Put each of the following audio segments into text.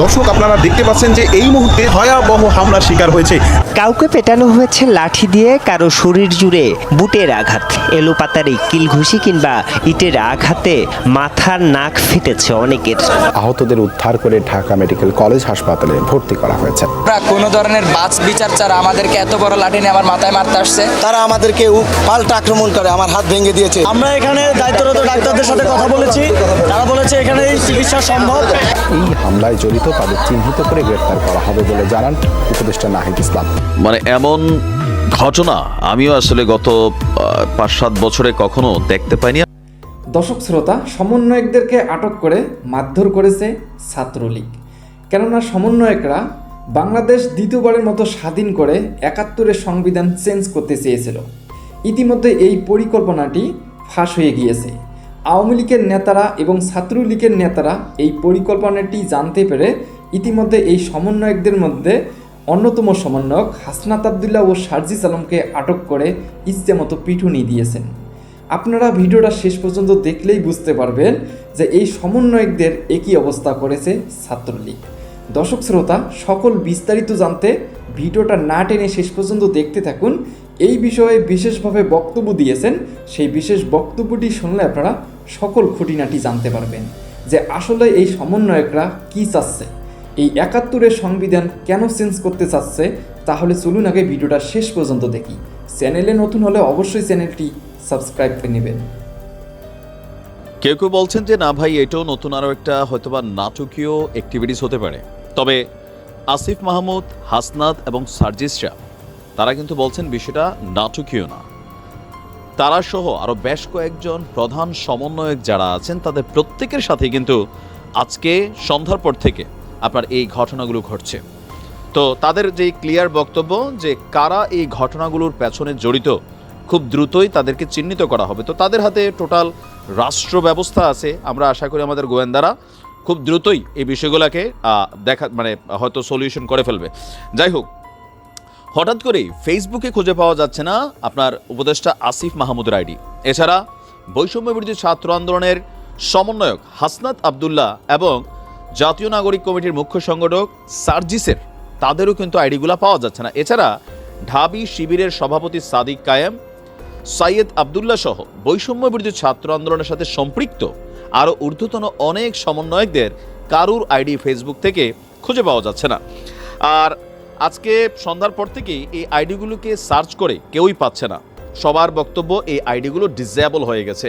দর্শক আপনারা দেখতে পাচ্ছেন যে এই মুহূর্তে ভয়াবহ হামলার শিকার হয়েছে। কাউকে পেটানো হয়েছে লাঠি দিয়ে কারও শরীর জুড়ে বুটের আঘাত। এলোপাতারি কিলঘুষি কিংবা ইটের আঘাতে মাথার নাক ফেটেছে অনেকের। আহতদের উদ্ধার করে ঢাকা মেডিকেল কলেজ হাসপাতালে ভর্তি করা হয়েছে। কোনো ধরনের বাস বিচার ছাড়া আমাদেরকে এত বড় লাঠি নিয়ে আমার মাথায় মারতে আসছে। তারা আমাদেরকে পাল্টা আক্রমণ করে আমার হাত ভেঙে দিয়েছে। আমরা এখানে দায়িত্বরত ডাক্তারদের সাথে কথা বলেছি। তারা বলেছে এখানে চিকিৎসা সম্ভব। এই হামলায় জড়িত তাদের চিহ্নিত করে গ্রেফতার করা হবে বলে জানান উপদেষ্টা নাহিদ ইসলাম। মানে এমন ঘটনা আমিও আসলে গত পাঁচ সাত বছরে কখনো দেখতে পাইনি। দর্শক শ্রোতা সমন্বয়কদেরকে আটক করে মারধর করেছে ছাত্রলীগ। কেননা সমন্বয়করা বাংলাদেশ দ্বিতীয়বারের মতো স্বাধীন করে একাত্তরের সংবিধান চেঞ্জ করতে চেয়েছিল। ইতিমধ্যে এই পরিকল্পনাটি ফাঁস হয়ে গিয়েছে। আওয়ামী লীগের নেতারা এবং ছাত্রলীগের নেতারা এই পরিকল্পনাটি জানতে পেরে ইতিমধ্যে এই সমন্বয়কদের মধ্যে অন্যতম সমন্বয়ক হাসনাত আবদুল্লাহ ও শারজিস আলমকে আটক করে ইচ্ছে মতো পিটুনি দিয়েছেন। আপনারা ভিডিওটা শেষ পর্যন্ত দেখলেই বুঝতে পারবেন যে এই সমন্বয়কদের একই অবস্থা করেছে ছাত্রলীগ। দর্শক শ্রোতা, সকল বিস্তারিত জানতে ভিডিওটা না টেনে শেষ পর্যন্ত দেখতে থাকুন। এই বিষয়ে বিশেষভাবে বক্তব্য দিয়েছেন। সেই বিশেষ বক্তব্যটি শুনলে আপনারা সকল খুঁটিনাটি জানতে পারবেন যে আসলে এই সমন্বয়করা কি চাচ্ছে, এই একাত্তরের সংবিধান কেন চেঞ্জ করতে চাচ্ছে, তাহলে চলুন আগে ভিডিওটা শেষ পর্যন্ত দেখি। চ্যানেলে নতুন হলে অবশ্যই চ্যানেলটি সাবস্ক্রাইব করে নেবেন। কেউ কেউ বলছেন যে, না ভাই, এটাও নতুন আরও একটা হয়তোবা নাটকীয় অ্যাক্টিভিটিস হতে পারে। তবে আসিফ মাহমুদ, হাসনাত এবং সার্জিস শাহ, তারা কিন্তু বলছেন বিষয়টা নাটকীয় না। তারা সহ আরও বেশ কয়েকজন প্রধান সমন্বয়ক যারা আছেন, তাদের প্রত্যেকের সাথে কিন্তু আজকে সন্ধ্যার পর থেকে আপনার এই ঘটনাগুলো ঘটছে। তো তাদের যে ক্লিয়ার বক্তব্য যে কারা এই ঘটনাগুলোর পেছনে জড়িত, খুব দ্রুতই তাদেরকে চিহ্নিত করা হবে। তো তাদের হাতে টোটাল রাষ্ট্র ব্যবস্থা আছে। আমরা আশা করি আমাদের গোয়েন্দারা খুব দ্রুতই এই বিষয়গুলোকে দেখা মানে হয়তো সলিউশন করে ফেলবে। যাই হোক হঠাৎ করেই ফেসবুকে খুঁজে পাওয়া যাচ্ছে না আপনার উপদেষ্টা আসিফ মাহমুদের আইডি। এছাড়া বৈষম্য বিরোধী ছাত্র আন্দোলনের সমন্বয়ক হাসনাত আবদুল্লাহ এবং জাতীয় নাগরিক কমিটির মুখ্য সংগঠক সার্জিসের, তাদেরও কিন্তু আইডিগুলো পাওয়া যাচ্ছে না। এছাড়া ঢাবি শিবিরের সভাপতি সাদিক কায়েম, সাইয়েদ আবদুল্লাহ সহ বৈষম্য বিরোধী ছাত্র আন্দোলনের সাথে সম্পৃক্ত আরও ঊর্ধ্বতন অনেক সমন্বয়কদের কারুর আইডি ফেসবুক থেকে খুঁজে পাওয়া যাচ্ছে না। আর আজকে সন্ধ্যার পর থেকেই এই আইডিগুলোকে সার্চ করে কেউই পাচ্ছে না। সবার বক্তব্য এই আইডিগুলো ডিসেবল হয়ে গেছে।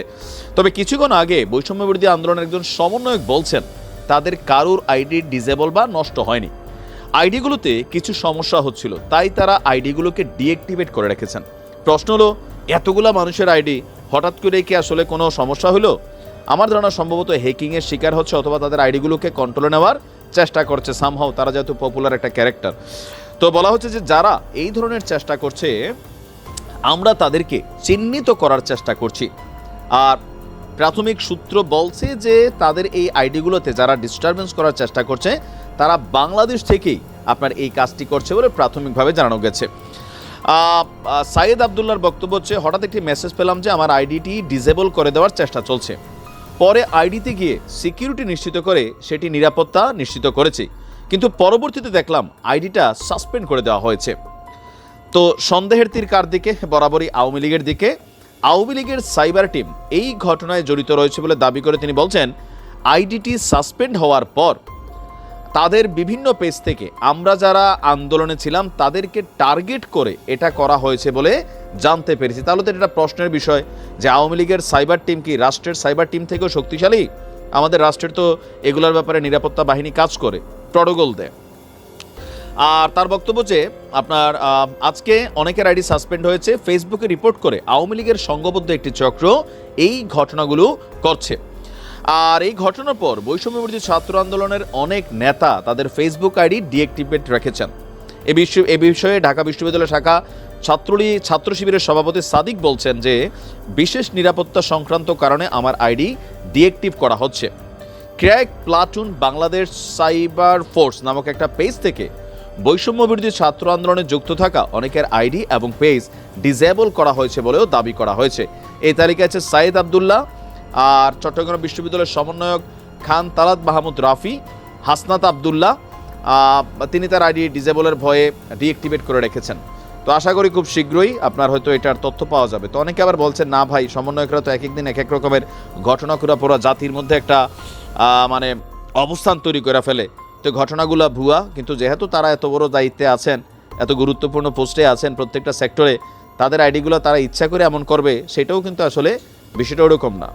তবে কিছুক্ষণ আগে বৈষম্য বিরোধী আন্দোলনের একজন সমন্বয়ক বলছেন, তাদের কারুর আইডি ডিসেবল বা নষ্ট হয়নি। আইডিগুলোতে কিছু সমস্যা হচ্ছিল, তাই তারা আইডিগুলোকে ডিঅ্যাক্টিভেট করে রেখেছেন। প্রশ্ন হলো, এতগুলা মানুষের আইডি, হঠাৎ করে কি আসলে কোনো সমস্যা হলো? আমার ধারণা সম্ভবত হ্যাকিংয়ের শিকার হচ্ছে অথবা তাদের আইডিগুলোকে কন্ট্রোলে নেওয়ার চেষ্টা করছে। সামহাও তারা যেহেতু পপুলার একটা ক্যারেক্টার তো বলা হচ্ছে যে যারা এই ধরনের চেষ্টা করছে, আমরা তাদেরকে চিহ্নিত করার চেষ্টা করছি। আর প্রাথমিক সূত্র বলছে যে তাদের এই আইডিগুলোতে যারা ডিস্টারবেন্স করার চেষ্টা করছে, তারা বাংলাদেশ থেকেই আপনার এই কাজটি করছে বলে প্রাথমিকভাবে জানানো গেছে। সাইয়েদ আবদুল্লার বক্তব্য হচ্ছে, হঠাৎ একটি মেসেজ পেলাম যে আমার আইডিটি ডিজেবল করে দেওয়ার চেষ্টা চলছে। পরে আইডিতে গিয়ে সিকিউরিটি নিশ্চিত করে সেটি নিরাপত্তা নিশ্চিত করেছি। কিন্তু পরবর্তীতে দেখলাম আইডিটা সাসপেন্ড করে দেওয়া হয়েছে। তো সন্দেহের তীর কার দিকে? বরাবরই আওয়ামী লীগের দিকে। আওয়ামী লীগের সাইবার টিম এই ঘটনায় জড়িত রয়েছে বলে দাবি করে তিনি বলছেন, আইডিটি সাসপেন্ড হওয়ার পর তাদের বিভিন্ন পেজ থেকে আমরা যারা আন্দোলনে ছিলাম তাদেরকে টার্গেট করে এটা করা হয়েছে বলে জানতে পেরেছি। তাহলে তো এটা প্রশ্নের বিষয় যে আওয়ামী লীগের সাইবার টিম কি রাষ্ট্রের সাইবার টিম থেকেও শক্তিশালী? আমাদের রাষ্ট্রের তো এগুলোর ব্যাপারে নিরাপত্তা বাহিনী কাজ করে, প্রটোকল দেয়। আর তার বক্তব্য যে, আপনার আজকে অনেকের আইডি সাসপেন্ড হয়েছে, ফেসবুকে রিপোর্ট করে আওয়ামী লীগের সংঘবদ্ধ একটি চক্র এই ঘটনাগুলো করছে। আর এই ঘটনার পর বৈষম্যবিরোধী ছাত্র আন্দোলনের অনেক নেতা তাদের ফেসবুক আইডি ডিঅ্যাক্টিভেট রেখেছেন। এ বিষয়ে এ বিষয়ে ঢাকা বিশ্ববিদ্যালয় শাখা ছাত্রলী ছাত্র শিবিরের সভাপতি সাদিক বলছেন যে, বিশেষ নিরাপত্তা সংক্রান্ত কারণে আমার আইডি ডিএক্টিভ করা হচ্ছে। Crack platoon Bangladesh cyber force নামক একটা পেজ থেকে বৈষম্য বিরোধী ছাত্র আন্দোলনে যুক্ত থাকা অনেকের আইডি এবং পেজ ডিজেবল করা হয়েছে বলেও দাবি করা হয়েছে। এই তালিকায় আছে সাইদ আবদুল্লাহ আর চট্টগ্রাম বিশ্ববিদ্যালয়ের সমন্বয়ক খান তালাত মাহমুদ রাফি, হাসনাত আবদুল্লাহ তিনি তার আইডি ডিজেবলের ভয়ে ডিএক্টিভেট করে রেখেছেন। তো আশা করি খুব শীঘ্রই আপনার হয়তো এটার তথ্য পাওয়া যাবে। তো অনেকে আবার বলছেন, না ভাই, সমন্বয়করা তো এক এক দিন এক এক রকমের ঘটনা করে পুরো জাতির মধ্যে একটা মানে অবস্থান তৈরি করে ফেলে। তো ঘটনাগুলো ভুয়া, কিন্তু যেহেতু তারা এত বড় দায়িত্বে আছেন, এত গুরুত্বপূর্ণ পোস্টে আছেন প্রত্যেকটা সেক্টরে, তাদের আইডিগুলো তারা ইচ্ছা করে এমন করবে, সেটাও কিন্তু আসলে বিষয়টা ওরকম না।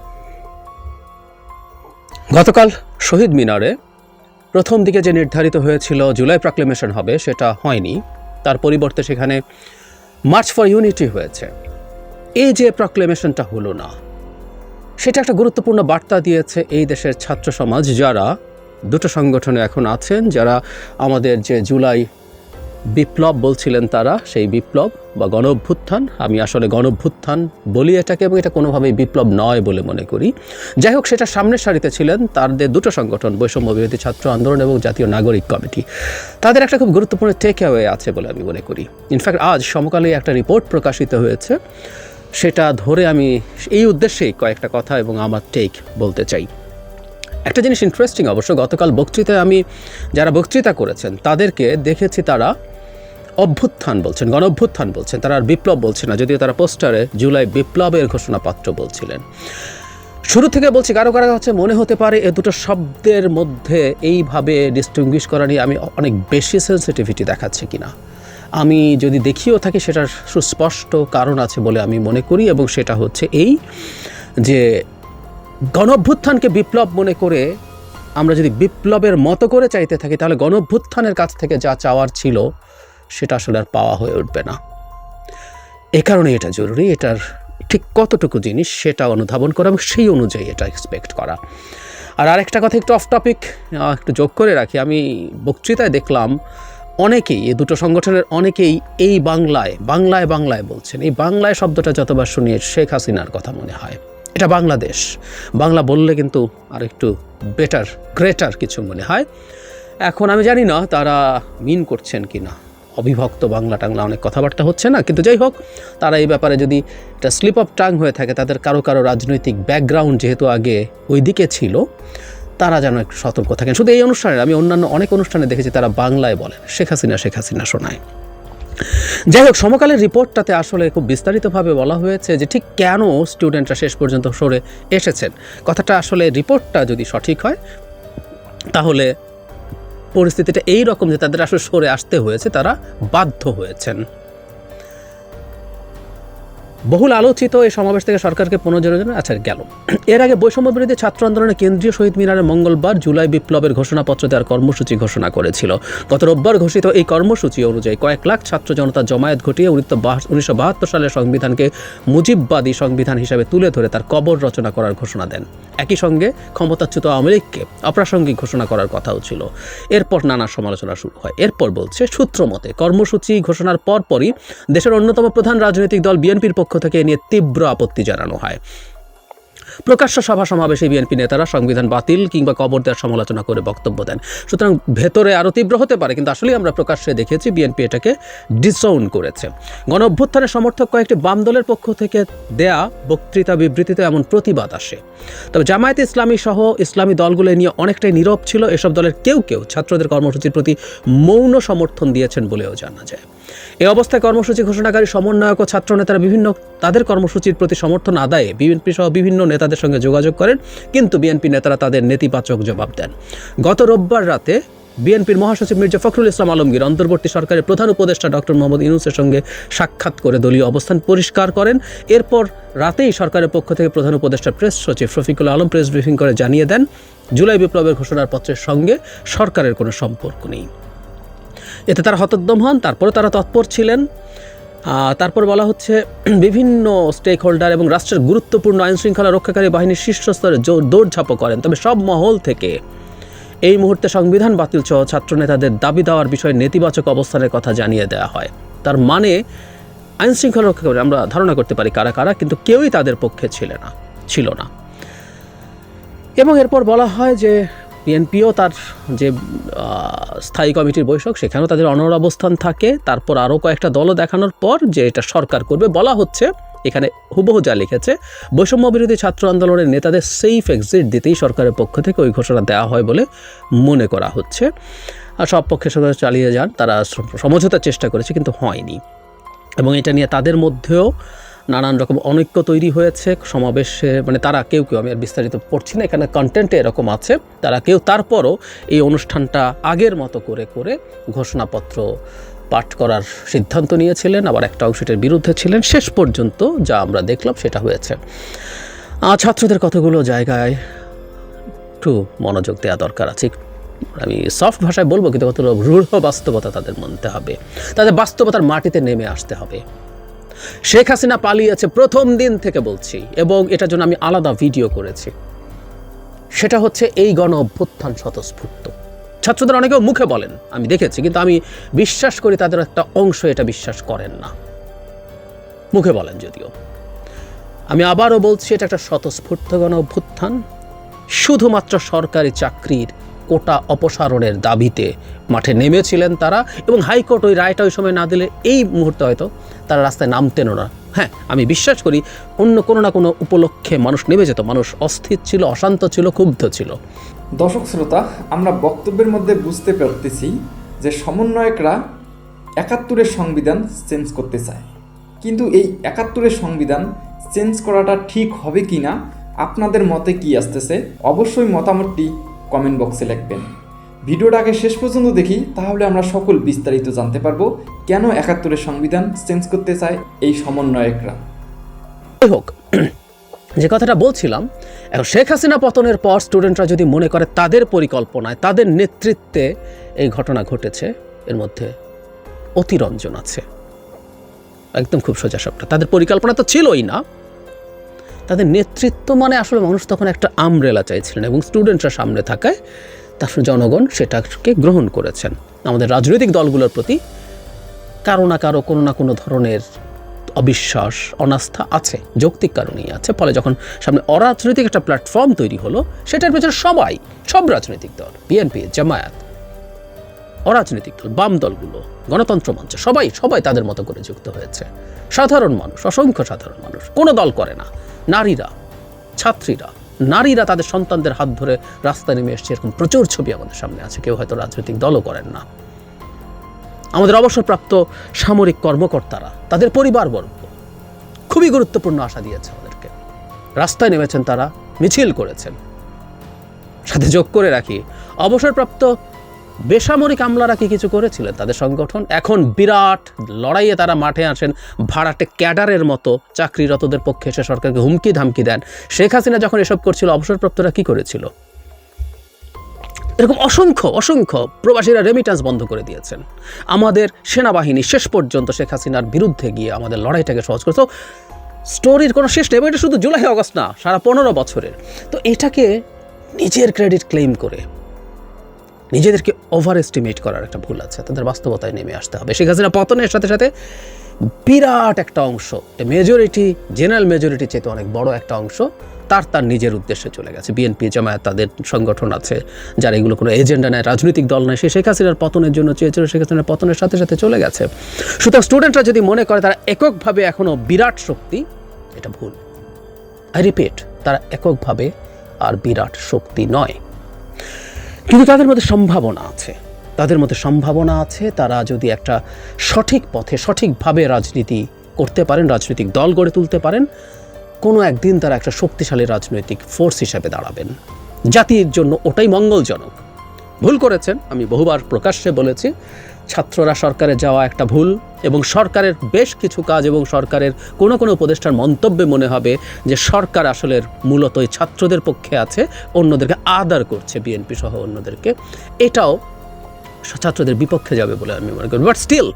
গতকাল শহীদ মিনারে প্রথম দিকে যে নির্ধারিত হয়েছিল জুলাই প্রক্লেমেশন হবে, সেটা হয়নি। তার পরিবর্তে সেখানে মার্চ ফর ইউনিটি হয়েছে। এই যে প্রক্লেমেশনটা হলো না, সেটা একটা গুরুত্বপূর্ণ বার্তা দিয়েছে এই দেশের ছাত্র সমাজ যারা, দুটো সংগঠনে এখন আছেন, যারা আমাদের যে জুলাই বিপ্লব বলছিলেন তারা, সেই বিপ্লব বা গণ অভ্যুত্থান আমি আসলে গণ অভ্যুত্থান বলি এটাকে এবং এটা কোনোভাবেই বিপ্লব নয় বলে মনে করি। যাই হোক, সেটা সামনের সারিতে ছিলেন তাদের দুটো সংগঠন, বৈষম্য বিরোধী ছাত্র আন্দোলন এবং জাতীয় নাগরিক কমিটি। তাদের একটা খুব গুরুত্বপূর্ণ টেক অ্যাওয়ে আছে বলে আমি মনে করি। ইনফ্যাক্ট আজ সমকালে একটা রিপোর্ট প্রকাশিত হয়েছে। সেটা ধরে আমি এই উদ্দেশ্যেই কয়েকটা কথা এবং আমার টেক বলতে চাই। একটা জিনিস ইন্টারেস্টিং অবশ্য, গতকাল বক্তৃতায় আমি, যারা বক্তৃতা করেছেন, তাদেরকে দেখেছি তারা অভ্যুত্থান বলছেন গণ অভ্যুত্থান বলছেন, তারা আর বিপ্লব বলছে না, যদিও তারা পোস্টারে জুলাই বিপ্লবের ঘোষণাপত্র বলছিলেন। শুরু থেকে বলছি, কারও কারও কাছে মনে হতে পারে এ দুটো শব্দের মধ্যে এইভাবে ডিস্টিংগুইশ করা নিয়ে আমি অনেক বেশি সেন্সিটিভিটি দেখাচ্ছি কিনা। আমি যদি দেখিও থাকি, সেটার সুস্পষ্ট কারণ আছে বলে আমি মনে করি, এবং সেটা হচ্ছে এই যে গণঅভ্যুত্থানকে বিপ্লব মনে করে আমরা যদি বিপ্লবের মতো করে চাইতে থাকি, তাহলে গণঅভ্যুত্থানের কাছ থেকে যা চাওয়ার ছিল সেটা আসলে আর পাওয়া হয়ে উঠবে না। এ কারণে এটা জরুরি, এটার ঠিক কতটুকু জিনিস সেটা অনুধাবন করা এবং সেই অনুযায়ী এটা এক্সপেক্ট করা। আর আরেকটা কথা একটু অফ টপিক একটু যোগ করে রাখি। আমি বক্তৃতায় দেখলাম অনেকেই, এই দুটো সংগঠনের অনেকেই এই বাংলায় বাংলায় বাংলায় বলছেন। এই বাংলায় শব্দটা যতবার শুনি শেখ হাসিনার কথা মনে হয়। এটা বাংলাদেশ। বাংলা বললে কিন্তু আর একটু বেটার গ্রেটার কিছু মনে হয়। এখন আমি জানি না তারা মিন করছেন কি না অবিভক্ত বাংলা টাংলা অনেক কথাবার্তা হচ্ছে না। কিন্তু যাই হোক, তারা এই ব্যাপারে যদি এটা স্লিপ অফ টাং হয়ে থাকে, তাদের কারও কারও রাজনৈতিক ব্যাকগ্রাউন্ড যেহেতু আগে ওই দিকে ছিল, তারা যেন একটু সতর্ক থাকেন। শুধু এই অনুষ্ঠানে আমি অন্যান্য অনেক অনুষ্ঠানে দেখেছি তারা বাংলায় বলেন, শেখ হাসিনা শেখ হাসিনা শোনায়। যাই হোক, সমকালের রিপোর্টটাতে আসলে খুব বিস্তারিতভাবে বলা হয়েছে যে ঠিক কেন স্টুডেন্টরা শেষ পর্যন্ত সরে এসেছেন। কথাটা আসলে রিপোর্টটা যদি সঠিক হয়, তাহলে পরিস্থিতিটা এই রকম যে তাদের আসলে সরে আসতে হয়েছে তারা বাধ্য হয়েছেন। বহুল আলোচিত এই সমাবেশ থেকে সরকারকে পুনর্জনের জন্য আচ্ছা গেল। এর আগে বৈষম্য বিরোধী ছাত্র আন্দোলনের কেন্দ্রীয় শহীদ মিনারে মঙ্গলবার জুলাই বিপ্লবের ঘোষণাপত্র দেওয়ার কর্মসূচি ঘোষণা করেছিল। গত রোববার ঘোষিত এই কর্মসূচি অনুযায়ী কয়েক লাখ ছাত্র জনতা জমায়েত ঘটিয়ে উনিশশো বাহাত্তর সালের সংবিধানকে মুজিববাদী সংবিধান হিসাবে তুলে ধরে তার কবর রচনা করার ঘোষণা দেন। একই সঙ্গে ক্ষমতাচ্যুত আওয়ামী লীগকে অপ্রাসঙ্গিক ঘোষণা করার কথাও ছিল। এরপর নানা সমালোচনা শুরু হয়। এরপর বলছে, সূত্র মতে কর্মসূচি ঘোষণার পরপরই দেশের অন্যতম প্রধান রাজনৈতিক দল বিএনপির পক্ষ থেকে এ নিয়ে তীব্র আপত্তি জানানো হয়। প্রকাশ্য সভা সমাবেশে বিএনপি নেতারা সংবিধান বাতিল কিংবা কবর দেওয়ার সমালোচনা করে বক্তব্য দেন। সুতরাং ভেতরে আরও তীব্র হতে পারে, কিন্তু আসলেই আমরা প্রকাশ্যে দেখেছি বিএনপি এটাকে ডিসাউন করেছে। গণ অভ্যুত্থানের সমর্থক কয়েকটি বাম দলের পক্ষ থেকে দেয়া বক্তৃতা বিবৃতিতে এমন প্রতিবাদ আসে। তবে জামায়াত ইসলামী সহ ইসলামী দলগুলো নিয়ে অনেকটাই নীরব ছিল। এসব দলের কেউ কেউ ছাত্রদের কর্মসূচির প্রতি মৌন সমর্থন দিয়েছেন বলেও জানা যায়। এই অবস্থায় কর্মসূচি ঘোষণাকারী সমন্বয়ক ও ছাত্রনেতারা বিভিন্ন তাদের কর্মসূচির প্রতি সমর্থন আদায়ে বিএনপি সহ বিভিন্ন নেতাদের সঙ্গে যোগাযোগ করেন, কিন্তু বিএনপি নেতারা তাদের নেতিবাচক জবাব দেন। গত রোববার রাতে বিএনপির মহাসচিব মির্জা ফখরুল ইসলাম আলমগীর অন্তর্বর্তী সরকারের প্রধান উপদেষ্টা ডক্টর মোহাম্মদ ইউনুসের সঙ্গে সাক্ষাৎ করে দলীয় অবস্থান পরিষ্কার করেন। এরপর রাতেই সরকারের পক্ষ থেকে প্রধান উপদেষ্টা প্রেস সচিব রফিকুল আলম প্রেস ব্রিফিং করে জানিয়ে দেন, জুলাই বিপ্লবের ঘোষণার পত্রের সঙ্গে সরকারের কোনো সম্পর্ক নেই। এতে তারা হতোদ্যম হন, তারপরে তারা তৎপর ছিলেন। তারপর বলা হচ্ছে, বিভিন্ন স্টেক হোল্ডার এবং রাষ্ট্রের গুরুত্বপূর্ণ আইন শৃঙ্খলা রক্ষাকারী বাহিনীর শীর্ষস্তরে জোর দৌড়ঝাঁপও করেন। তবে সব মহল থেকে এই মুহূর্তে সংবিধান বাতিল সহ ছাত্রনেতাদের দাবি দেওয়ার বিষয়ে নেতিবাচক অবস্থানের কথা জানিয়ে দেওয়া হয়। তার মানে আইন শৃঙ্খলা রক্ষাকারী আমরা ধারণা করতে পারি কারা কারা, কিন্তু কেউই তাদের পক্ষে ছিল না ছিল না। এবং এরপর বলা হয় যে বিএনপিও তার যে স্থায়ী কমিটির বৈঠক, সেখানেও তাদের অনড় অবস্থান থাকে। তারপর আরও কয়েকটা দলও দেখানোর পর যে এটা সরকার করবে, বলা হচ্ছে, এখানে হুবহু যা লিখেছে, বৈষম্য বিরোধী ছাত্র আন্দোলনের নেতাদের সেফ এক্সিট দিতেই সরকারের পক্ষ থেকে ওই ঘোষণা দেওয়া হয় বলে মনে করা হচ্ছে। আর সব পক্ষের সাথে চালিয়ে যান, তারা সমঝোতার চেষ্টা করেছে, কিন্তু হয়নি। এবং এটা নিয়ে তাদের মধ্যেও নানান রকম অনৈক্য তৈরি হয়েছে সমাবেশে মানে তারা কেউ কেউ, আমি আর বিস্তারিত পড়ছি না, এখানে কন্টেন্টে এরকম আছে, তারা কেউ তারপরও এই অনুষ্ঠানটা আগের মতো করে করে ঘোষণাপত্র পাঠ করার সিদ্ধান্ত নিয়েছিলেন, আবার একটা অংশ বিরুদ্ধে ছিলেন, শেষ পর্যন্ত যা আমরা দেখলাম সেটা হয়েছে। ছাত্রদের কতগুলো জায়গায় একটু মনোযোগ দেওয়া দরকার আছে আমি সফট ভাষায় বলব কিন্তু কত রূঢ় বাস্তবতা তাদের মানতে হবে। তাদের বাস্তবতার মাটিতে নেমে আসতে হবে। শেখ হাসিনা পালিয়েছে প্রথম দিন থেকে বলছি, এবং এটার জন্য আমি আলাদা ভিডিও করেছি। সেটা হচ্ছে এই গণ অভ্যুত্থান স্বতঃস্ফূর্ত। ছাত্রদের অনেকেও মুখে বলেন, আমি দেখেছি, কিন্তু আমি বিশ্বাস করি তাদের একটা অংশ এটা বিশ্বাস করেন না। মুখে বলেন যদিও। আমি আবারও বলছি, এটা একটা স্বতঃস্ফূর্ত গণ অভ্যুত্থান। শুধুমাত্র সরকারি চাকরির কোটা অপসারণের দাবিতে মাঠে নেমেছিলেন তারা এবং হাইকোর্ট ওই রায়টা ওই সময় না দিলে এই মুহূর্তে হয়তো তারা রাস্তায় নামতেনও না। হ্যাঁ আমি বিশ্বাস করি অন্য কোনো না কোনো উপলক্ষে মানুষ নেমে যেত। মানুষ অস্থির ছিল, অশান্ত ছিল, ক্ষুব্ধ ছিল। দর্শক শ্রোতা, আমরা বক্তব্যের মধ্যে বুঝতে পারতেছি যে সমন্বয়করা একাত্তরের সংবিধান চেঞ্জ করতে চায়। কিন্তু এই একাত্তরের সংবিধান চেঞ্জ করাটা ঠিক হবে কি না আপনাদের মতে কি আসতেছে? অবশ্যই মতামতটি কমেন্ট বক্সে লিখবেন। ভিডিওটা আগে শেষ পর্যন্ত দেখি, তাহলে আমরা সকল বিস্তারিত জানতে পারব কেন একাত্তরের সংবিধান চেঞ্জ করতে চায় এই সমন্বয়করা। হোক, যে কথাটা বলছিলাম, এখন শেখ হাসিনা পতনের পর স্টুডেন্টরা যদি মনে করে তাদের পরিকল্পনায়, তাদের নেতৃত্বে এই ঘটনা ঘটেছে, এর মধ্যে অতিরঞ্জন আছে। একদম খুব সোজা সবটা তাদের পরিকল্পনা তো ছিলই না তাদের নেতৃত্ব মানে আসলে মানুষ তখন একটা আমরেলা চাইছিলেন এবং স্টুডেন্টরা সামনে থাকায় তার জনগণ সেটাকে গ্রহণ করেছেন। আমাদের রাজনৈতিক দলগুলোর প্রতি কারও না কারও কোনো না কোনো ধরনের অবিশ্বাস, অনাস্থা আছে, যৌক্তিক কারণেই আছে। ফলে যখন সামনে অরাজনৈতিক একটা প্ল্যাটফর্ম তৈরি হলো, সেটার পেছনে সবাই, সব রাজনৈতিক দল বিএনপি জামায়াত, অরাজনৈতিক দল, বাম দলগুলো, গণতন্ত্র মঞ্চ, সবাই সবাই তাদের মতো করে যুক্ত হয়েছে। সাধারণ মানুষ, অসংখ্য সাধারণ মানুষ, কোনো দল করে না। নারীরা, ছাত্রীরা, নারীরা তাদের সন্তানদের হাত ধরে রাস্তায় নেমে এসছে। এরকম প্রচুর ছবি আমাদের সামনে আছে। কেউ হয়তো রাজনৈতিক দলও করেন না। আমাদের অবসরপ্রাপ্ত সামরিক কর্মকর্তারা, তাদের পরিবারবর্গ খুবই গুরুত্বপূর্ণ আশা দিয়েছে আমাদেরকে। রাস্তায় নেমেছেন তারা, মিছিল করেছেন। সাথে যোগ করে রাখি, অবসরপ্রাপ্ত বেসামরিক আমলারা কি কিছু করেছিলেন? তাদের সংগঠন এখন বিরাট লড়াইয়ে তারা মাঠে আসেন ভাড়াটে ক্যাডারের মতো চাকরিরতদের পক্ষে এসে সরকারকে হুমকি ধামকি দেন। শেখ হাসিনা যখন এসব করছিল, অবসরপ্রাপ্তরা কি করেছিল? এরকম অসংখ্য অসংখ্য প্রবাসীরা রেমিটেন্স বন্ধ করে দিয়েছেন। আমাদের সেনাবাহিনী শেষ পর্যন্ত শেখ হাসিনার বিরুদ্ধে গিয়ে আমাদের লড়াইটাকে সহজ করেছে। তো স্টোরির কোনো শেষ নেই এটা শুধু জুলাই অগস্ট না, সারা পনেরো বছরের। তো এটাকে নিজের ক্রেডিট ক্লেম করে নিজেদেরকে ওভার এস্টিমেট করার একটা ভুল আছে, তাদের বাস্তবতায় নেমে আসতে হবে। শেখ হাসিনা পতনের সাথে সাথে বিরাট একটা অংশ মেজরিটি জেনারেল মেজরিটি চেয়ে অনেক বড় একটা অংশ, তার তার নিজের উদ্দেশ্যে চলে গেছে। বিএনপি জামায়াত তাদের সংগঠন আছে, যারা এগুলো কোনো এজেন্ডা নেয় রাজনৈতিক দল নেয় সে শেখ হাসিনার পতনের জন্য চেয়েছিল, শেখ হাসিনার পতনের সাথে সাথে চলে গেছে। সুতরাং স্টুডেন্টরা যদি মনে করে তারা এককভাবে এখনও বিরাট শক্তি, এটা ভুল। আই রিপিট তারা এককভাবে আর বিরাট শক্তি নয়। কিন্তু তাদের মধ্যে সম্ভাবনা আছে। তাদের মধ্যে সম্ভাবনা আছে তারা যদি একটা সঠিক পথে, সঠিকভাবে রাজনীতি করতে পারেন, রাজনৈতিক দল গড়ে তুলতে পারেন, কোনো একদিন তারা একটা শক্তিশালী রাজনৈতিক ফোর্স হিসাবে দাঁড়াবেন। জাতির জন্য ওটাই মঙ্গলজনক। ভুল করেছেন, আমি বহুবার প্রকাশ্যে বলেছি, ছাত্ররা সরকারে যাওয়া একটা ভুল এবং সরকারের বেশ কিছু কাজ এবং সরকারের কোনো কোনো উপদেষ্টার মন্তব্যে মনে হবে যে সরকার আসলে মূলত ছাত্রদের পক্ষে আছে, অন্যদেরকে আদার করছে বিএনপি সহ অন্যদেরকে। এটাও ছাত্রদের বিপক্ষে যাবে বলে আমি মনে করি। বাট স্টিল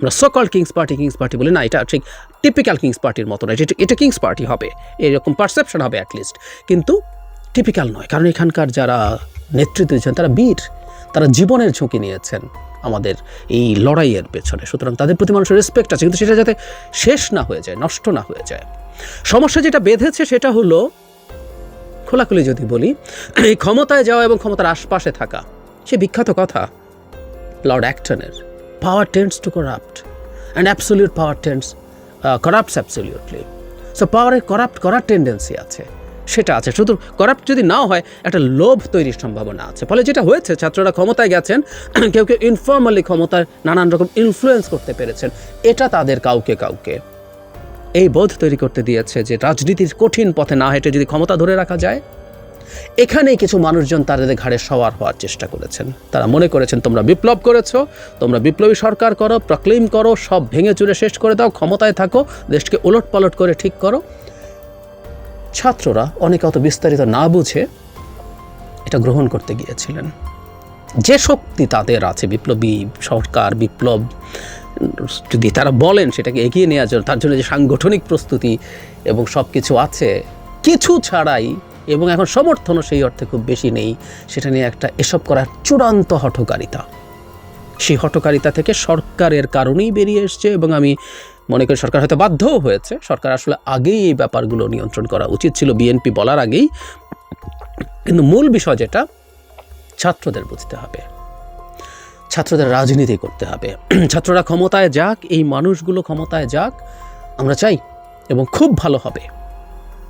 আমরা সকল কিংস পার্টি কিংস পার্টি বলি, না, এটা ঠিক টিপিক্যাল কিংস পার্টির মতো না এটা এটা কিংস পার্টি হবে, এরকম পারসেপশন হবে অ্যাটলিস্ট কিন্তু টিপিক্যাল নয়, কারণ এখানকার যারা নেতৃত্ব দিচ্ছেন তারা বীর, তারা জীবনের ঝুঁকি নিয়েছেন আমাদের এই লড়াইয়ের পেছনে। সুতরাং তাদের প্রতি মানুষের রেসপেক্ট আছে, কিন্তু সেটা যাতে শেষ না হয়ে যায়, নষ্ট না হয়ে যায়। সমস্যা যেটা বেঁধেছে সেটা হলো, খোলাখুলি যদি বলি, এই ক্ষমতায় যাওয়া এবং ক্ষমতার আশপাশে থাকা, সে বিখ্যাত কথা lord অ্যাক্টনের power tends to corrupt and absolute power tends corrupts absolutely so পাওয়ারে করাপ্ট করার টেন্ডেন্সি আছে। সেটা আছে। শুধু করাপ্ট যদি নাও হয়, একটা লোভ তৈরির সম্ভাবনা আছে। ফলে যেটা হয়েছে, ছাত্ররা ক্ষমতায় গেছেন, কেউ কেউ ইনফর্মালি ক্ষমতায় নানান রকম ইনফ্লুয়েন্স করতে পেরেছেন। এটা তাদের কাউকে কাউকে এই বোধ তৈরি করতে দিয়েছে যে রাজনীতির কঠিন পথে না হেঁটে যদি ক্ষমতা ধরে রাখা যায়, এখানেই কিছু মানুষজন তাদের ঘাড়ে সওয়ার হওয়ার চেষ্টা করেছেন। তারা মনে করেছেন, তোমরা বিপ্লব করেছ, তোমরা বিপ্লবী সরকার করো প্রক্লেম করো, সব ভেঙে চুরে শেষ করে দাও, ক্ষমতায় থাকো, দেশকে উলট পালট করে ঠিক করো। ছাত্ররা অনেকে অত বিস্তারিত না বুঝে এটা গ্রহণ করতে গিয়েছিলেন। যে শক্তি তাদের আছে, বিপ্লবী সরকার, বিপ্লব, যদি তারা বলেন সেটাকে এগিয়ে নেওয়ার জন্য, তার জন্য যে সাংগঠনিক প্রস্তুতি এবং সব কিছু আছে, কিছু ছাড়াই এবং এখন সমর্থনও সেই অর্থে খুব বেশি নেই, সেটা নিয়ে একটা এসব করার চূড়ান্ত হঠকারিতা। সেই হটকারিতা থেকে সরকারের কারণেই বেরিয়ে এসছে এবং আমি মনে করি সরকার হয়তো বাধ্যও হয়েছে। সরকার আসলে আগেই এই ব্যাপারগুলো নিয়ন্ত্রণ করা উচিত ছিল বিএনপি বলার আগেই। কিন্তু মূল বিষয় যেটা, ছাত্রদের বুঝতে হবে। ছাত্রদের রাজনীতি করতে হবে। ছাত্ররা ক্ষমতায় যাক, এই মানুষগুলো ক্ষমতায় যাক, আমরা চাই এবং খুব ভালো হবে।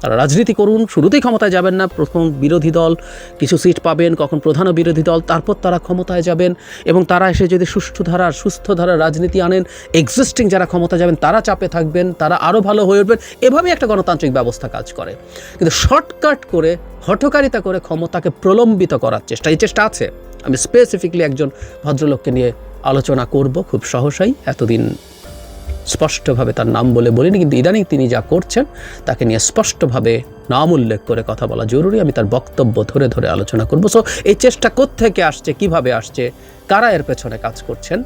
তারা রাজনীতি করুন, শুরুতেই ক্ষমতায় যাবেন না, প্রথম বিরোধী দল, কিছু সিট পাবেন, কখন প্রধান বিরোধী দল, তারপর তারা ক্ষমতায় যাবেন, এবং তারা এসে যদি সুষ্ঠু ধারার, সুস্থ ধারার রাজনীতি আনেন এক্সিস্টিং যারা ক্ষমতা যাবেন, তারা চাপে থাকবেন, তারা আরও ভালো হয়ে উঠবেন, এভাবেই একটা গণতান্ত্রিক ব্যবস্থা কাজ করে। কিন্তু শর্টকাট করে, হঠকারিতা করে ক্ষমতাকে প্রলম্বিত করার চেষ্টা, এই চেষ্টা আছে। আমি স্পেসিফিকলি একজন ভদ্রলোককে নিয়ে আলোচনা করব, খুব সহসাই, এতদিন স্পষ্টভাবে তার নাম বলে বলিনি, কিন্তু ইদানিং তিনি যা করছেন, তাকে নিয়ে স্পষ্টভাবে নাম উল্লেখ করে কথা বলা জরুরি। আমি তার বক্তব্য ধরে ধরে আলোচনা করব। সো এই চেষ্টা থেকে আসছে, কীভাবে আসছে, কারা এর পেছনে কাজ করছেন,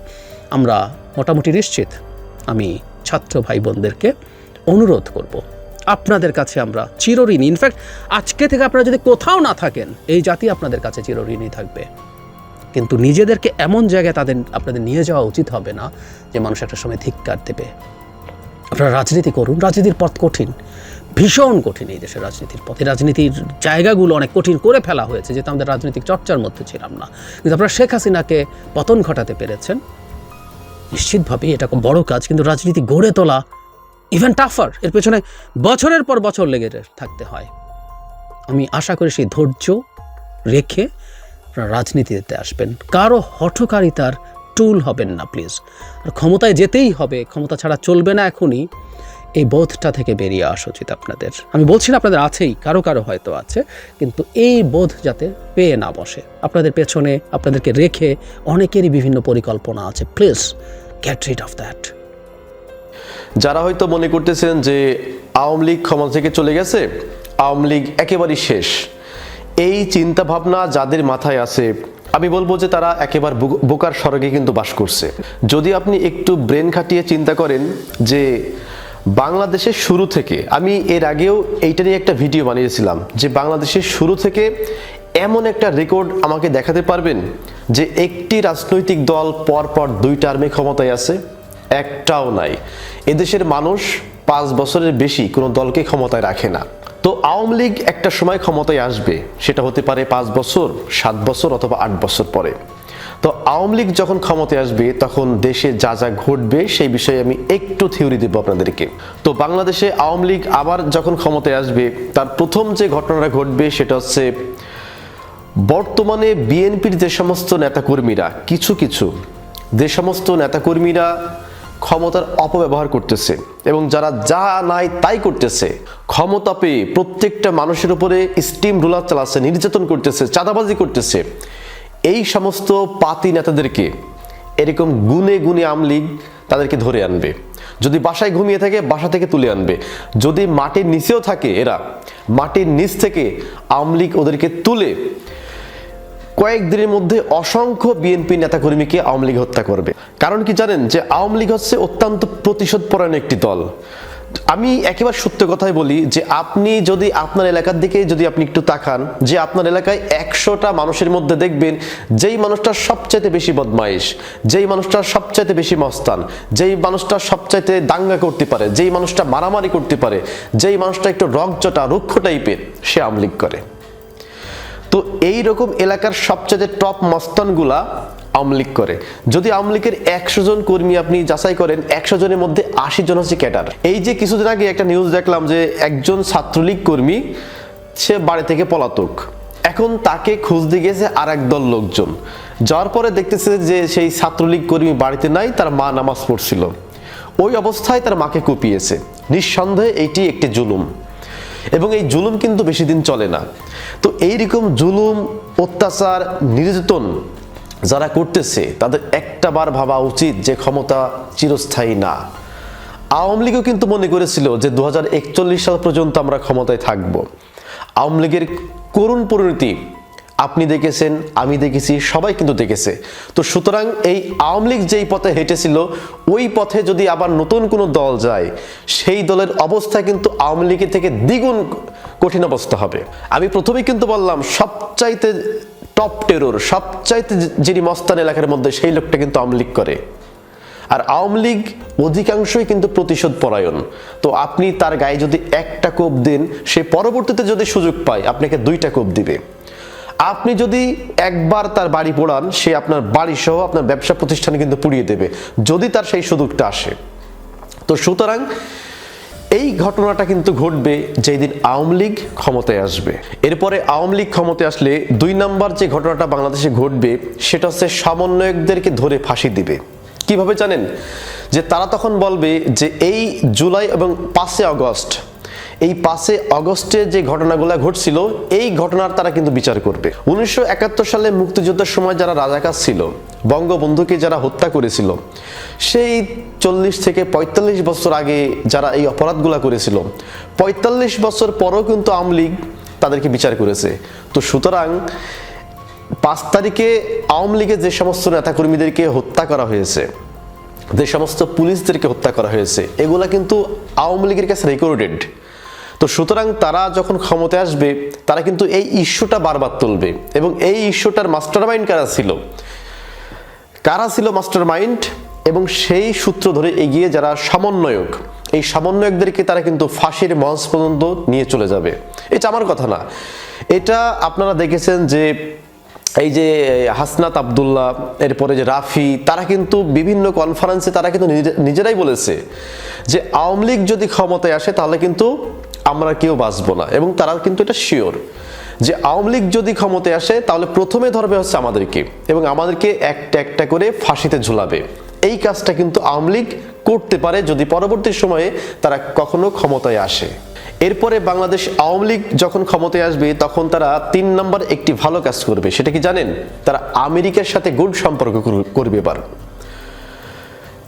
আমরা মোটামুটি নিশ্চিত। আমি ছাত্র ভাই বোনদেরকে অনুরোধ করব। আপনাদের কাছে আমরা চিরঋণী। ইনফ্যাক্ট আজকে থেকে আপনারা যদি কোথাও না থাকেন, এই জাতি আপনাদের কাছে চিরঋণী থাকবে। কিন্তু নিজেদেরকে এমন জায়গায় তাদের, আপনাদের নিয়ে যাওয়া উচিত হবে না যে মানুষ একটা সময় ধিক্কার দেবে। আপনারা রাজনীতি করুন, রাজনীতির পথ কঠিন, ভীষণ কঠিন এই দেশের রাজনীতির পথে। রাজনীতির জায়গাগুলো অনেক কঠিন করে ফেলা হয়েছে, যেহেতু আমাদের রাজনৈতিক চর্চার মধ্যে ছিলাম না। কিন্তু আপনারা শেখ হাসিনাকে পতন ঘটাতে পেরেছেন। নিশ্চিতভাবেই এটা বড় কাজ, কিন্তু রাজনীতি গড়ে তোলা ইভেন টাফার এর পেছনে বছরের পর বছর লেগে থাকতে হয়। আমি আশা করি সেই ধৈর্য রেখে আপনারা রাজনীতিতে আসবেন। কারও হঠকারিতার টুল হবেন না প্লিজ আর ক্ষমতায় যেতেই হবে, ক্ষমতা ছাড়া চলবে না এখনই। এই বোধটা থেকে বেরিয়ে আসা উচিত আপনাদের। আমি বলছি না আপনাদের আছেই, কারও কারও হয়তো আছে, কিন্তু এই বোধ যাতে পেয়ে না বসে। আপনাদের পেছনে, আপনাদেরকে রেখে অনেকেরই বিভিন্ন পরিকল্পনা আছে please get rid of that যারা হয়তো মনে করতেছেন যে আওয়ামী লীগ ক্ষমতা থেকে চলে গেছে, আওয়ামী লীগ একেবারেই শেষ। এই চিন্তা ভাবনা যাদের মাথায় আছে, আমি বলব যে তারা একেবারে বোকার স্বর্গে কিন্তু বাস করছে। যদি আপনি একটু ব্রেন খাটিয়ে চিন্তা করেন যে বাংলাদেশের শুরু থেকে, আমি এর আগেও এইটা নিয়ে একটা ভিডিও বানিয়েছিলাম যে বাংলাদেশের শুরু থেকে এমন একটা রেকর্ড আমাকে দেখাতে পারবেন যে একটি রাজনৈতিক দল পর পর দুই টার্মে ক্ষমতায় আছে, একটাও নাই। এদেশের মানুষ পাঁচ বছরের বেশি কোনো দলকে ক্ষমতায় রাখে না। আওয়ামী লীগ একটা সময় ক্ষমতায় আসবে, সেটা হতে পারে পাঁচ বছর, সাত বছর অথবা আট বছর পরে। তো আওয়ামী লীগ যখন ক্ষমতায় আসবে, তখন দেশে যা যা ঘটবে, সেই বিষয়ে আমি একটু থিওরি দেবো আপনাদেরকে। তো বাংলাদেশে আওয়ামী লীগ আবার যখন ক্ষমতায় আসবে, তার প্রথম যে ঘটনাটা ঘটবে, সেটা হচ্ছে বর্তমানে বিএনপির যে সমস্ত নেতাকর্মীরা, কিছু কিছু, যে সমস্ত নেতাকর্মীরা ক্ষমতার অপব্যবহার করতেছে এবং যারা যা নাই তাই করতেছে। ক্ষমতা পেয়ে প্রত্যেকটা মানুষের উপরে স্টিম রুলার চালাচ্ছে, নির্যাতন করতেছে, চাঁদাবাজি করতেছে। এই সমস্ত পাতি নেতাদেরকে এরকম গুনে গুনে আমলিগ তাদেরকে ধরে আনবে। যদি বাসায় ঘুমিয়ে থাকে, বাসা থেকে তুলে আনবে। যদি মাটির নিচেও থাকে এরা, মাটির নিচ থেকে আমলিগ ওদেরকে তুলে কয়েকদিনের মধ্যে অসংখ্য বিএনপি নেতাকর্মীকে আওয়ামী লীগ হত্যা করবে। কারণ কি জানেন যে আওয়ামী লীগ হচ্ছে অত্যন্ত প্রতিশোধ পরায়ণ একটি দল। আমি একেবারে সত্য কথাই বলি যে আপনি যদি আপনার এলাকার দিকে যদি আপনি একটু তাকান, যে আপনার এলাকায় একশোটা মানুষের মধ্যে দেখবেন, যেই মানুষটা সবচাইতে বেশি বদমাইশ, যেই মানুষটা সবচাইতে বেশি মস্তান, যেই মানুষটা সবচাইতে দাঙ্গা করতে পারে, যেই মানুষটা মারামারি করতে পারে, যেই মানুষটা একটু রকজটা রুক্ষ টাইপের, সে আমলিগ করে। তো এই রকম এলাকার সবচেয়ে টপ মস্তানগুলা আওয়ামী লীগ করে। যদি আওয়ামী লীগের একশো জন কর্মী আপনি যাচাই করেন, একশো জনের মধ্যে আশি জন হচ্ছে ক্যাটার এই যে কিছুদিন আগে একটা নিউজ দেখলাম যে একজন ছাত্রলীগ কর্মী, সে বাড়ি থেকে পলাতক। এখন তাকে খুঁজতে গেছে আর দল লোকজন। যাওয়ার পরে দেখতেছে যে সেই ছাত্রলীগ কর্মী বাড়িতে নাই, তার মা নামাজ পড়ছিল। ওই অবস্থায় তার মাকে কুপিয়েছে। নিঃসন্দেহে এইটি একটি জুলুম। এবং এই জুলুম কিন্তু বেশি দিন চলে না। তো এইরকম জুলুম, অত্যাচার, নির্যাতন যারা করতেছে, তাদের একটা বার ভাবা উচিত যে ক্ষমতা চিরস্থায়ী না। আওয়ামী লীগও কিন্তু মনে করেছিল যে দু হাজার একচল্লিশ সাল পর্যন্ত আমরা ক্ষমতায় থাকব। আওয়ামী লীগের করুণ পরিণতি আপনি দেখেছেন, আমি দেখেছি, সবাই কিন্তু দেখেছে। তো সুতরাং এই আওয়ামী লীগ যেই পথে হেঁটেছিল, ওই পথে যদি আবার নতুন কোনো দল যায়, সেই দলের অবস্থা কিন্তু আওয়ামী লীগের থেকে দ্বিগুণ কঠিন অবস্থা হবে। আমি প্রথমেই কিন্তু বললাম, সবচাইতে টপ টেরোর সবচাইতে যিনি মস্তান এলাকার মধ্যে, সেই লোকটা কিন্তু আওয়ামী লীগ করে। আর আওয়ামী লীগ অধিকাংশই কিন্তু প্রতিশোধ পরায়ণ। তো আপনি তার গায়ে যদি একটা কোপ দেন, সে পরবর্তীতে যদি সুযোগ পায়, আপনাকে দুইটা কোপ দিবে। আপনি যদি একবার তার বাড়ি পোড়ান, সে আপনার বাড়ি সহ আপনার ব্যবসা প্রতিষ্ঠানে কিন্তু পুড়িয়ে দেবে, যদি তার সেই সুযোগটা আসে। তো সুতরাং এই ঘটনাটা কিন্তু ঘটবে যেই দিন আওয়ামী লীগ ক্ষমতায় আসবে। এরপরে আওয়ামী লীগ ক্ষমতায় আসলে দুই নাম্বার যে ঘটনাটা বাংলাদেশে ঘটবে, সেটা হচ্ছে সমন্বয়কদেরকে ধরে ফাঁসি দিবে। কীভাবে জানেন? যে তারা তখন বলবে যে এই জুলাই এবং পাঁচে আগস্ট এই পাঁচে অগস্টে যে ঘটনাগুলো ঘটছিল, এই ঘটনার তারা কিন্তু বিচার করবে। উনিশশো একাত্তর সালে মুক্তিযুদ্ধের সময় যারা রাজাকার ছিল, বঙ্গবন্ধুকে যারা হত্যা করেছিল, সেই চল্লিশ থেকে পঁয়তাল্লিশ বছর আগে যারা এই অপরাধগুলো করেছিল, পঁয়তাল্লিশ বছর পরও কিন্তু আওয়ামী লীগ তাদেরকে বিচার করেছে। তো সুতরাং পাঁচ তারিখে আওয়ামী লীগের যে সমস্ত নেতাকর্মীদেরকে হত্যা করা হয়েছে, যে সমস্ত পুলিশদেরকে হত্যা করা হয়েছে, এগুলা কিন্তু আওয়ামী লীগের কাছে রেকর্ডেড তো সুতরাং তারা যখন ক্ষমতায় আসবে, তারা কিন্তু এই ইস্যুটা বারবার তুলবে এবং এই ইস্যুটার মাস্টার মাইন্ড কারা ছিল? কারা ছিল মাস্টার মাইন্ড এবং সেই সূত্র ধরে এগিয়ে যারা সমন্বয়ক, এই সমন্বয়কদেরকে তারা কিন্তু ফাঁসির মঞ্চ পর্যন্ত নিয়ে চলে যাবে। এটা আমার কথা না। এটা আপনারা দেখেছেন যে এই যে হাসনাত আবদুল্লাহ, এরপরে যে রাফি, তারা কিন্তু বিভিন্ন কনফারেন্সে তারা কিন্তু নিজে- নিজেরাই বলেছে যে আওয়ামী লীগ যদি ক্ষমতায় আসে, তাহলে কিন্তু আমরা কেউ বাঁচবো না। এবং তারা কিন্তু এটা শিওর যে আওয়ামী লীগ যদি ক্ষমতায় আসে, তাহলে প্রথমে ধরবে হচ্ছে আমাদেরকে এবং আমাদেরকে একটা একটা করে ফাঁসিতে ঝুলাবে। এই কাজটা কিন্তু আওয়ামী লীগ করতে পারে যদি পরবর্তী সময়ে তারা কখনো ক্ষমতায় আসে। এরপরে বাংলাদেশ আওয়ামী লীগ যখন ক্ষমতায় আসবে, তখন তারা তিন নম্বর একটি ভালো কাজ করবে। সেটা কি জানেন? তারা আমেরিকার সাথে গুড সম্পর্ক করবে এবার।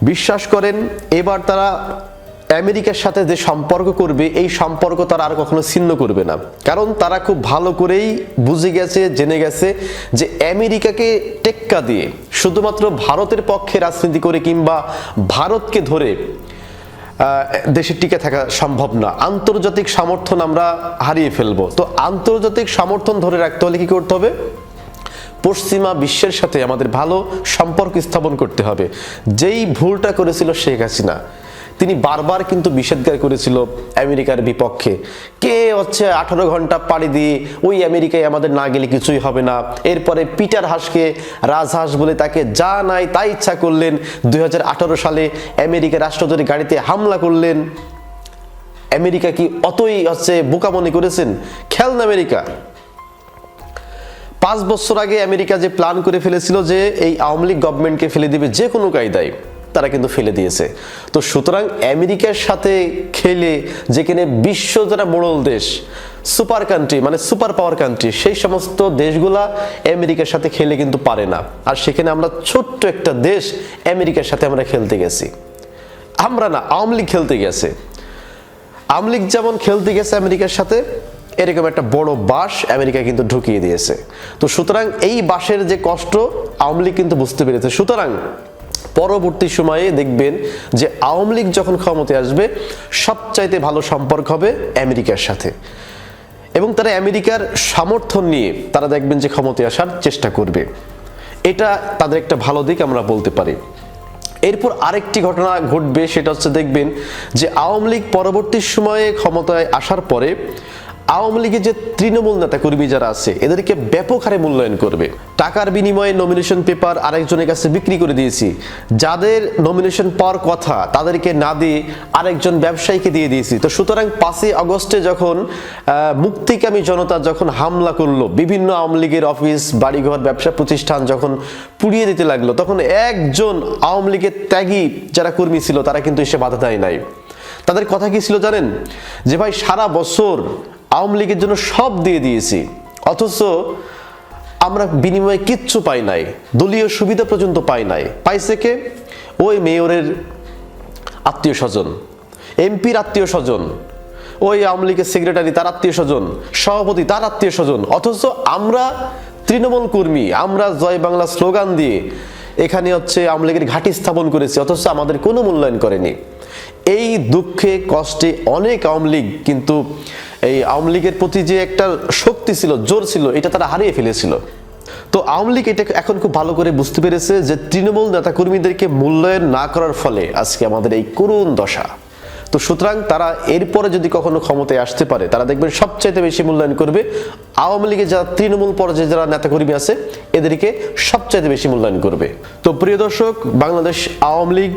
বিশ্বাস করেন, এবার তারা আমেরিকার সাথে যে সম্পর্ক করবে, এই সম্পর্ক তারা আর কখনো ছিন্ন করবে না। কারণ তারা খুব ভালো করেই বুঝে গেছে, জেনে গেছে যে আমেরিকাকে টেক্কা দিয়ে শুধুমাত্র ভারতের পক্ষে রাজনীতি করে কিংবা ভারতকে ধরে দেশে টিকে থাকা সম্ভব না। আন্তর্জাতিক সমর্থন আমরা হারিয়ে ফেলব। তো আন্তর্জাতিক সমর্থন ধরে রাখতে হলে কি করতে হবে? পশ্চিমা বিশ্বের সাথে আমাদের ভালো সম্পর্ক স্থাপন করতে হবে। যেই ভুলটা করেছিল শেখ হাসিনা তিনি বারবার কিন্তু নিষেধাজ্ঞা করেছিল আমেরিকার বিপক্ষে। কে হচ্ছে আঠারো ঘণ্টা পাড়ি দিয়ে ওই আমেরিকায় আমাদের না গেলে কিছুই হবে না। এরপরে পিটার হাসকে রাজহাঁস বলে তাকে যা নাই তাই ইচ্ছা করলেন। দুই হাজার আঠারো সালে আমেরিকা রাষ্ট্রদূত গাড়িতে হামলা করলেন। আমেরিকা কি অতই হচ্ছে বোকা মনে করেছেন? খেলনা আমেরিকা। পাঁচ বছর আগে আমেরিকা যে প্ল্যান করে ফেলেছিল যে এই আওয়ামী লীগ গভর্নমেন্টকে ফেলে দিবে যে কোনো কায়দায়। তারা কিন্তু ফেলে দিয়েছে। তো সুতরাং আমেরিকার সাথে খেলে, যেখানে বিশ্ব যারা মোড়ল দেশ, সুপার কান্ট্রি মানে সুপার পাওয়ার কান্ট্রি সেই সমস্ত দেশগুলা আমেরিকার সাথে খেলে কিন্তু পারে না। আর সেখানে আমরা ছোট্ট একটা দেশ আমেরিকার সাথে আমরা খেলতে গেছি। আমরা না, আওয়ামী লীগ খেলতে গেছে। আওয়ামী লীগ যেমন খেলতে গেছে আমেরিকার সাথে, এরকম একটা বড় বাস আমেরিকা কিন্তু ঢুকিয়ে দিয়েছে। তো সুতরাং এই বাসের যে কষ্ট, আওয়ামী লীগ কিন্তু বুঝতে পেরেছে। সুতরাং পরবর্তী সময়ে দেখবেন যে আওয়ামী লীগ যখন ক্ষমতায় আসবে, সবচাইতে ভালো সম্পর্ক হবে আমেরিকার সাথে। এবং তারা আমেরিকার সমর্থন নিয়ে তারা দেখবেন যে ক্ষমতায় আসার চেষ্টা করবে। এটা তাদের একটা ভালো দিক আমরা বলতে পারি। এরপর আরেকটি ঘটনা ঘটবে, সেটা হচ্ছে দেখবেন যে আওয়ামী লীগ পরবর্তী সময়ে ক্ষমতায় আসার পরে আওয়ামী লীগের যে তৃণমূল নেতা কর্মী যারা আছে, এদেরকে ব্যাপক হারে মূল্যায়ন করবে। টাকার বিনিময়ে নমিনেশন পেপার আরেকজনের কাছে বিক্রি করে দিয়েছি। যাদের নমিনেশন পাওয়ার কথা, তাদেরকে না দিয়ে আরেকজন ব্যবসায়ীকে দিয়ে দিয়েছি। তো সুতরাং পাঁচই আগস্টে যখন মুক্তিকামী জনতা যখন হামলা করল, বিভিন্ন আওয়ামী লীগের অফিস, বাড়িঘর, ব্যবসা প্রতিষ্ঠান যখন পুড়িয়ে দিতে লাগল, তখন একজন আওয়ামী লীগের ত্যাগী যারা কর্মী ছিল, তারা কিন্তু এসে বাধা দেয় নাই। তাদের কথা কি ছিল জানেন? যে ভাই, সারা বছর আওয়ামী লীগের জন্য সব দিয়ে দিয়েছি। অথচ আমরা বিনিময়ে কিচ্ছু পাই নাই, দলীয় সুবিধা পর্যন্ত পাই নাই। পাইছে কে? ওই মেয়রের আত্মীয় স্বজন, এমপির আত্মীয় স্বজন, ওই আওয়ামী লীগের সেক্রেটারি তার আত্মীয় স্বজন, সভাপতি, তার আত্মীয় স্বজন। অথচ আমরা তৃণমূল কর্মী, আমরা জয় বাংলা স্লোগান দিয়ে এখানে হচ্ছে আওয়ামী লীগের ঘাঁটি স্থাপন করেছি, অথচ আমাদের কোনো মূল্যায়ন করেনি। এই দুঃখে, কষ্টে অনেক আওয়ামী লীগ কিন্তু এই আওয়ামী লীগের প্রতি যে একটা শক্তি ছিল, জোর ছিল, এটা তারা হারিয়ে ফেলেছিল। তো আওয়ামী লীগ এটা এখন খুব ভালো করে বুঝতে পেরেছে যে তৃণমূল নেতাকর্মীদেরকে মূল্যায়ন না করার ফলে আজকে আমাদের এই করুণ দশা। তো সুতরাং তারা এরপরে যদি কখনো ক্ষমতায় আসতে পারে, তারা দেখবেন সবচাইতে বেশি মূল্যায়ন করবে আওয়ামী লীগের যারা তৃণমূল পর্যায়ে যারা নেতাকর্মী আছে, এদেরকে সবচাইতে বেশি মূল্যায়ন করবে। তো প্রিয় দর্শক, বাংলাদেশ আওয়ামী লীগ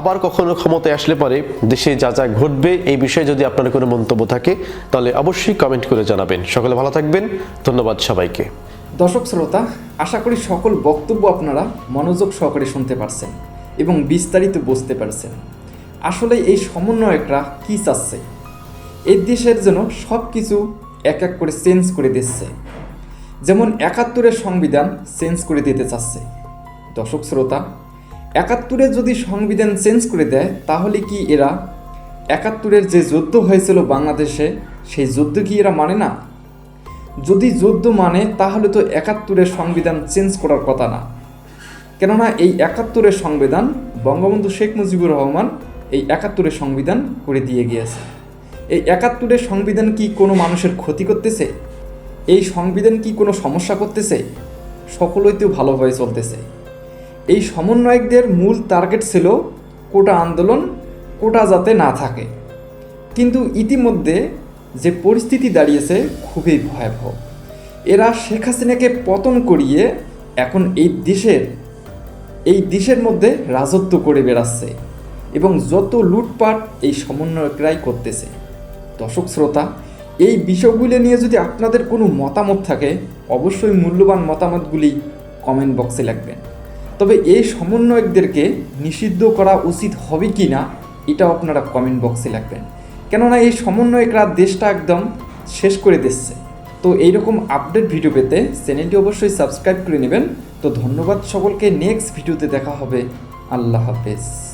আবার কখনো ক্ষমতায় আসলে পরে, দেশে যা যা ঘটবে এই বিষয়ে যদি আপনার কোনো মন্তব্য থাকে, তাহলে অবশ্যই কমেন্ট করে জানাবেন। সকলে ভালো থাকবেন, ধন্যবাদ সবাইকে। দর্শক শ্রোতা, আশা করি সকল বক্তব্য আপনারা মনোযোগ সহকারে শুনতে পারছেন এবং বিস্তারিত বুঝতে পারছেন। আসলে এই সমন্বয়করা কি চাচ্ছে? এই দেশের জন্য সব কিছু এক এক করে চেঞ্জ করে দিচ্ছে। যেমন একাত্তরের সংবিধান চেঞ্জ করে দিতে চাচ্ছে। দর্শক শ্রোতা, একাত্তরে যদি সংবিধান চেঞ্জ করে দেয়, তাহলে কি এরা একাত্তরের যে যুদ্ধ হয়েছিল বাংলাদেশে, সেই যুদ্ধ কি এরা মানে না? যদি যুদ্ধ মানে তাহলে তো একাত্তরের সংবিধান চেঞ্জ করার কথা না। কেননা এই একাত্তরের সংবিধান বঙ্গবন্ধু শেখ মুজিবুর রহমান এই একাত্তরের সংবিধান করে দিয়ে গিয়েছে। এই একাত্তরের সংবিধান কি কোনো মানুষের ক্ষতি করতেছে? এই সংবিধান কি কোনো সমস্যা করতেছে? সকলই তো ভালোভাবে চলতেছে। এই সমন্বয়কদের মূল টার্গেট ছিল কোটা আন্দোলন, কোটা যাতে না থাকে। কিন্তু ইতিমধ্যে যে পরিস্থিতি দাঁড়িয়েছে খুবই ভয়াবহ। এরা শেখ হাসিনাকে পতন করিয়ে এখন এই দেশের এই দেশের মধ্যে রাজত্ব করে বেড়াচ্ছে। এবং যত লুটপাট এই সমন্বয়করাই করতেছে। দর্শক শ্রোতা, এই বিষয়গুলি নিয়ে যদি আপনাদের কোনো মতামত থাকে, অবশ্যই মূল্যবান মতামতগুলি কমেন্ট বক্সে লিখবেন। তবে এই সমন্বয়কদেরকে নিষিদ্ধ করা উচিত হবে কি না, এটাও আপনারা কমেন্ট বক্সে লিখবেন। কেননা এই সমন্বয়করা দেশটা একদম শেষ করে দিচ্ছে। তো এইরকম আপডেট ভিডিও পেতে চ্যানেলটি অবশ্যই সাবস্ক্রাইব করে নেবেন। তো ধন্যবাদ সকলকে নেক্সট ভিডিওতে দেখা হবে। আল্লাহ হাফেজ।